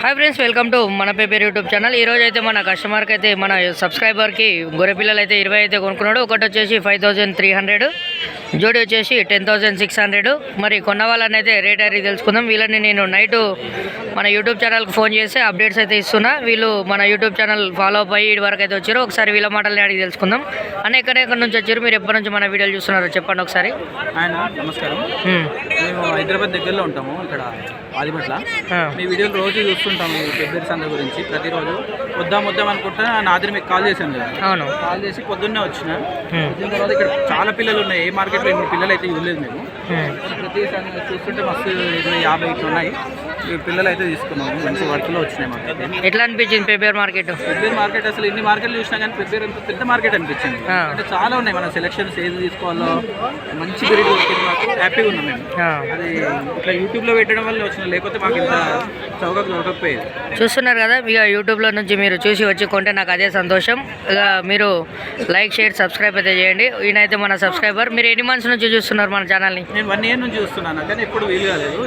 Hi friends welcome to మన paper YouTube channel ఈ రోజు అయితే మన కస్టమర్కి అయితే మన సబ్స్క్రైబర్కి గొర్రెపిల్లలు అయితే ఇరవై అయితే కొనుక్కున్నాడు. ఒకటి వచ్చేసి ఫైవ్ థౌజండ్ త్రీ హండ్రెడ్ జోడి వచ్చేసి టెన్ థౌజండ్ సిక్స్ హండ్రెడ్ మరి కొన్న వాళ్ళని అయితే రేట్ అడిగి తెలుసుకుందాం. వీళ్ళని నేను నైట్ మన యూట్యూబ్ ఛానల్కి ఫోన్ చేసి అప్డేట్స్ అయితే ఇస్తున్నా. వీళ్ళు మన యూట్యూబ్ ఛానల్ ఫాలో అప్ అయ్యి వరకు అయితే వచ్చారు ఒకసారి వీళ్ళ మాటల్ని అడిగి తెలుసుకుందాం. అన్న ఎక్కడ ఎక్కడి నుంచి వచ్చారు? మీరు ఎప్పటి నుంచి మన వీడియోలు చూస్తున్నారో చెప్పండి ఒకసారి. ఆయన నమస్కారం. మేము హైదరాబాద్ దగ్గరలో ఉంటాము ఇక్కడ ఆదిపట్ల. మీ వీడియోలు రోజు చూస్తుంటాము ఫిబ్రవరి సంద గురించి. ప్రతిరోజు వద్దాం వద్దాం అనుకుంటా నాదిరి మీకు కాల్ చేశాను కదా. అవును. కాల్ చేసి పొద్దున్నే వచ్చిన. వచ్చిన తర్వాత ఇక్కడ చాలా పిల్లలు ఉన్నాయి. ఏ మార్కెట్లో ఇన్ని పిల్లలు అయితే చూడలేదు మేము. హ్మ్. ప్రతి సంద చూస్తుంటే మస్తు ఇరవై యాభై ఇట్లా ఉన్నాయి పిల్లలు అయితే తీసుకున్నాము మంచి వర్క్లో వచ్చినాయి మాకు. ఎట్లా అనిపించింది పేపర్ మార్కెట్? పెద్ద మార్కెట్ అసలు ఇన్ని మార్కెట్లు చూసినా కానీ పెద్ద పెద్ద మార్కెట్ అనిపించింది. అంటే చాలా ఉన్నాయి. మన సెలక్షన్స్ ఏది తీసుకోవాలో మంచి మాకు. హ్యాపీగా ఉన్నాం మేము. అది ఇట్లా యూట్యూబ్లో పెట్టడం వల్ల వచ్చిన లేకపోతే మాకు ఇంత చూస్తున్నారు కదా ఇక యూట్యూబ్లో నుంచి మీరు చూసి వచ్చి కొంటే నాకు అదే సంతోషం. ఇక మీరు లైక్ షేర్ సబ్స్క్రైబ్ అయితే చేయండి. ఈయన అయితే మన సబ్స్క్రైబర్. మీరు ఎన్ని మంత్స్ నుంచి చూస్తున్నారు మన ఛానల్ని? నేను వన్ ఇయర్ నుంచి చూస్తున్నాను. కానీ ఎప్పుడు వీలు కాలేదు.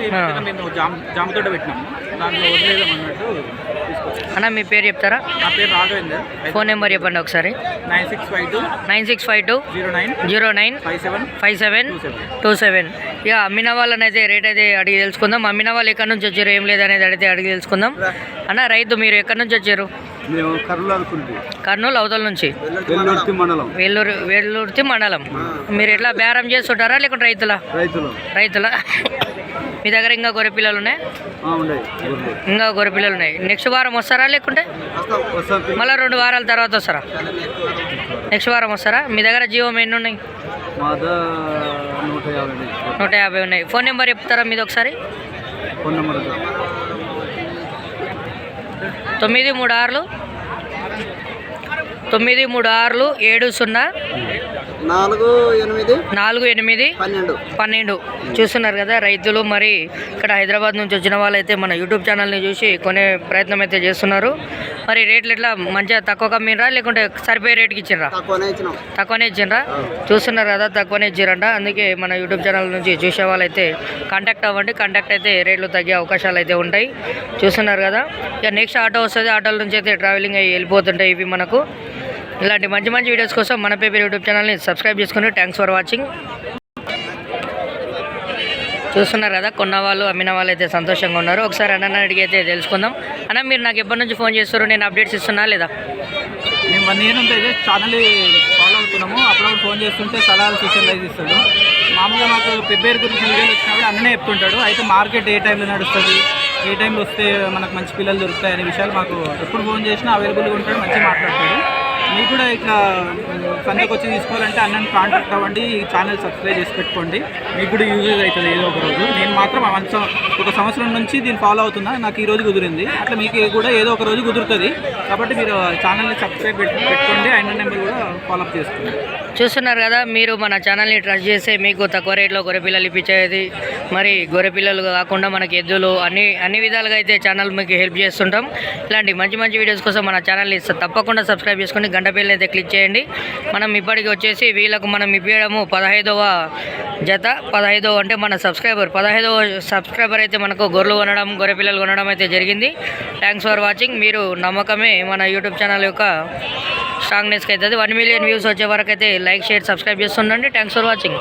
మేము జామ జామతోట పెట్టినాము. అన్న మీ పేరు చెప్తారా? నా పేరు రాఘవేందర్. ఫోన్ నెంబర్ చెప్పండి ఒకసారి. Nine six five two nine six five two zero nine zero nine five seven five seven two seven. ఇక అమ్మిన వాళ్ళని అయితే రేట్ అయితే అడిగి తెలుసుకుందాం. అమ్మిన వాళ్ళు ఎక్కడి నుంచి వచ్చారు ఏం లేదనేది అడిగితే అడిగి తెలుసుకుందాం. అన్న రైతు మీరు ఎక్కడి నుంచి వచ్చారు? మేము కర్నూలు అవతల నుంచి? వెల్లుర్తి మండలం. వేలూరు వేలూరుతి మండలం. మీరు ఎట్లా బేరం చేస్తుంటారా లేకుంటే రైతులా? రైతులు. రైతుల? మీ దగ్గర ఇంకా గొర్రె పిల్లలు ఉన్నాయి? ఇంకా గొర్రె పిల్లలు ఉన్నాయి. నెక్స్ట్ వారం వస్తారా లేకుంటే? మళ్ళీ రెండు వారాల తర్వాత వస్తారా? నెక్స్ట్ వారం వస్తారా? మీ దగ్గర జీవం ఎన్ని ఉన్నాయి మాద నూట యాభై నూట యాభై ఉన్నాయి. ఫోన్ నెంబర్ చెప్తారా మీది ఒకసారి? ఫోన్ నెంబర్ తొమ్మిది మూడు ఆరులు. తొమ్మిది మూడు ఆరులు ఏడు సున్నా. నాలుగు ఎనిమిది నాలుగు ఎనిమిది పన్నెండు. పన్నెండు. చూస్తున్నారు కదా రైతులు మరి ఇక్కడ హైదరాబాద్ నుంచి వచ్చిన వాళ్ళైతే మన యూట్యూబ్ ఛానల్ని చూసి కొనే ప్రయత్నం అయితే చేస్తున్నారు. మరి రేట్లు ఎట్లా? మంచిగా తక్కువ కమ్మినరా లేకుంటే సరిపోయే రేట్కి ఇచ్చిండ్రా? తక్కువనే ఇచ్చినాం. తక్కువనే ఇచ్చిండ్రా? చూస్తున్నారు కదా తక్కువనే ఇచ్చిరంట అందుకే మన యూట్యూబ్ ఛానల్ నుంచి చూసే వాళ్ళైతే కాంటాక్ట్ అవ్వండి. కాంటాక్ట్ అయితే రేట్లు తగ్గే అవకాశాలు అయితే ఉంటాయి. చూస్తున్నారు కదా. ఇక నెక్స్ట్ ఆటో వస్తుంది. ఆటోల నుంచి అయితే ట్రావెలింగ్ అయ్యి వెళ్ళిపోతుంటాయి ఇవి మనకు. ఇలాంటి మంచి మంచి వీడియోస్ కోసం మన పేపర్ యూట్యూబ్ ఛానల్ని సబ్స్క్రైబ్ చేసుకుని థ్యాంక్స్ ఫర్ వాచింగ్ చూస్తున్నారు కదా కొన్న వాళ్ళు అమ్మిన వాళ్ళు అయితే సంతోషంగా ఉన్నారు. ఒకసారి అన్న అడిగి అయితే తెలుసుకుందాం. అన్న మీరు నాకు ఎప్పటి నుంచి ఫోన్ చేస్తారు నేను అప్డేట్స్ ఇస్తున్నా లేదా? మేము వన్ ఇయర్ నుంచి అయితే ఛానల్ ఫాలో అవుతున్నాము. అప్పుడప్పుడు ఫోన్ చేస్తుంటే సలహాలు సూచనలు ఇస్తాడు. మామూలుగా మాకు ప్రిపేర్ గురించి వీడియోలు వచ్చినప్పుడు అన్ననే చెప్తుంటాడు. అయితే మార్కెట్ ఏ టైంలో నడుస్తుంది? ఏ టైంలో వస్తే మనకు మంచి పిల్లలు దొరుకుతాయి అనే విషయాలు మాకు ఎప్పుడు ఫోన్ చేసినా అవైలబుల్గా ఉంటాడు మంచిగా మాట్లాడతాడు. మీకు కూడా ఇట్లా సంతకు వచ్చి తీసుకోవాలంటే అన్నని కాంటాక్ట్ అవ్వండి ఈ ఛానల్ సబ్స్క్రైబ్ చేసి పెట్టుకోండి. మీకు కూడా యూజ్ అవుతుంది ఏదో ఒక రోజు. మాత్రం వన్ ఒక సంవత్సరం నుంచి దీన్ని ఫాలో అవుతున్నా నాకు ఈ రోజు కుదిరింది. అట్లా మీకు కూడా ఏదో ఒక రోజు కుదురుతుంది. కాబట్టి మీరు ఛానల్ని సబ్స్క్రైబ్ పెట్టుకోండి. ఆయన నెంబర్ కూడా ఫాలో అప్ చేసుకోండి. చూస్తున్నారు కదా మీరు మన ఛానల్ని ట్రస్ట్ చేస్తే మీకు తక్కువ రేట్లో గొర్రె పిల్లలు ఇప్పించేది. మరి గొర్రెపిల్లలు కాకుండా మనకి ఎద్దులు అన్ని అన్ని విధాలుగా అయితే ఛానల్ మీకు హెల్ప్ చేస్తుంటాం. ఇలాంటి మంచి మంచి వీడియోస్ కోసం మన ఛానల్ని తప్పకుండా సబ్స్క్రైబ్ చేసుకొని గంట పిల్లలు అయితే క్లిక్ చేయండి. మనం ఇప్పటికి వచ్చేసి వీళ్ళకు మనం ఇప్పించడము పదహైదవ జత పదహైదవ అంటే మన సబ్స్క్రైబర్. పదహైదవ సబ్స్క్రైబర్ అయితే మనకు గొర్రెలు కొనడం గొర్రె పిల్లలు కొనడం అయితే జరిగింది. థ్యాంక్స్ ఫర్ వాచింగ్ మీరు నమ్మకమే మన యూట్యూబ్ ఛానల్ యొక్క స్ట్రాంగ్నెస్కి అవుతుంది వన్ మిలియన్ వ్యూస్ వచ్చే వరకు అయితే like share subscribe చేస్తుండండి. Thanks for watching